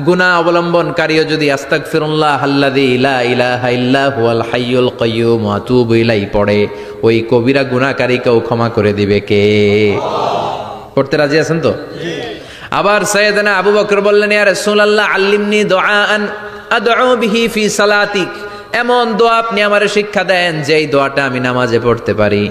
গুণা অবলম্বনকারীও যদি আস্তাক ফিরুল্লাহ আল্লাদি ইলা ইলাহা ইল্লা হুয়াল হাইয়ুল কাইয়ুম আতুবু ইলাই পড়ে, ওই কবিরা গুণাকারীকেও ক্ষমা করে দিবে কে? পড়তে রাজি আছেন তো? আবার সৈয়দনা আবু বকর বললেন, ইয়া রাসূলুল্লাহ, আল্লিমনি দুআআন আদউ বিহি ফি সালাতিক। এমন দোয়া আপনি আমারে শিক্ষা দেন, যেই দোয়াটা আমি নামাজে পড়তে পারি।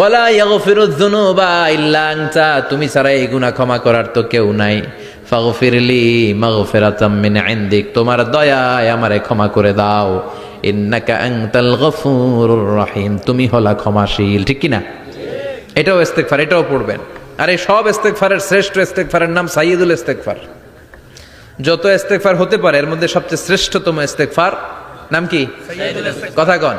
ওয়ালা ইয়াগফিরু যুনুবা ইল্লা আনতা, তুমি ছাড়া এই গুনাহ ক্ষমা করার তো কেউ নাই। ফাগফিরলি মাগফিরাতাম মিন ইনদিক, তোমার দয়ায় আমারে ক্ষমা করে দাও। ইন্নাকা রহিম, তুমি হলা ক্ষমাশীল, ঠিক কি না এটাও ইস্তেগফার, এটাও পড়বেন। আর এই সব ইস্তেগফারের, শ্রেষ্ঠ ইস্তেগফারের নাম সাইয়্যিদুল ইস্তেগফার। যত ইস্তেগফার হতে পারে, এর মধ্যে সবচেয়ে শ্রেষ্ঠতম ইস্তেগফার, নাম কি? কথা কন।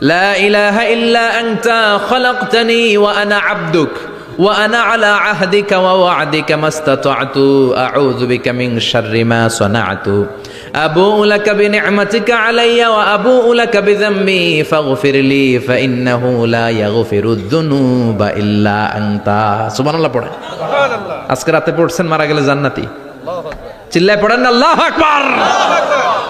লা ইলাহা ইল্লা আনতা খলাকতানি ওয়া আনা আবদুক ওয়া আনা আলা আহদিকা ওয়া ওয়াদিকা মাস্তাতাতু। আউযু বিকা মিন শাররি মা সানাতু। আবুউ লাকা বিনি'মাতিকা আলাইয়া ওয়া আবুউ লাকা বিযাম্মি ফাগফিরলি ফাইন্নাহু লা ইয়াগফিরুদ যুনুবা ইল্লা আনতা। সুবহানাল্লাহ পড়েন। আজকে রাতে পড়ছেন মারা গেলে জান্নাতি। চিল্লায় পড়েন আল্লাহু আকবার আল্লাহু আকবার।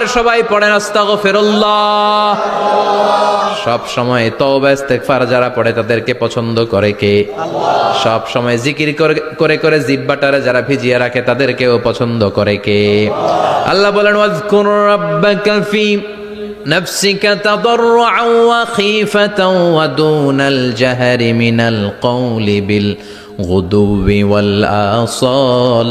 আবার সবাই পড়েন আস্তাগফিরুল্লাহ সব সময় তওবা ইস্তেগফার যারা পড়ে তাদেরকে পছন্দ করে কে সব সময় জিকির করে করে করে জিব্বাটারে যারা ভিজিয়ে রাখে তাদেরকেও পছন্দ করে কে আল্লাহ বলেন ওয়াজকুর রাব্বাকা ফি نفسك تضرعا وخيفة ودون الجهر من القول بالغدو والآصال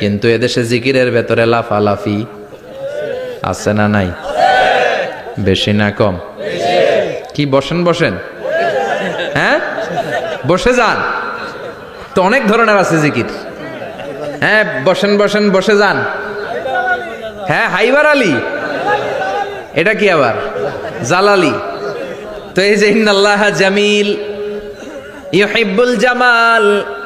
কিন্তু এদেশে জিকিরের ভেতরে লাফালাফি আছে না নাই? বেশি না কম? কি, বসেন বসেন। হ্যাঁ? বসে যান। তো অনেক ধরনের আছে জিকির। হ্যাঁ বসেন বসেন, বসে যান। হ্যাঁ হাইবার আলী। এটা কি আবার? জালালি। তো এই যে জামিল ইউহিব্বুল জামাল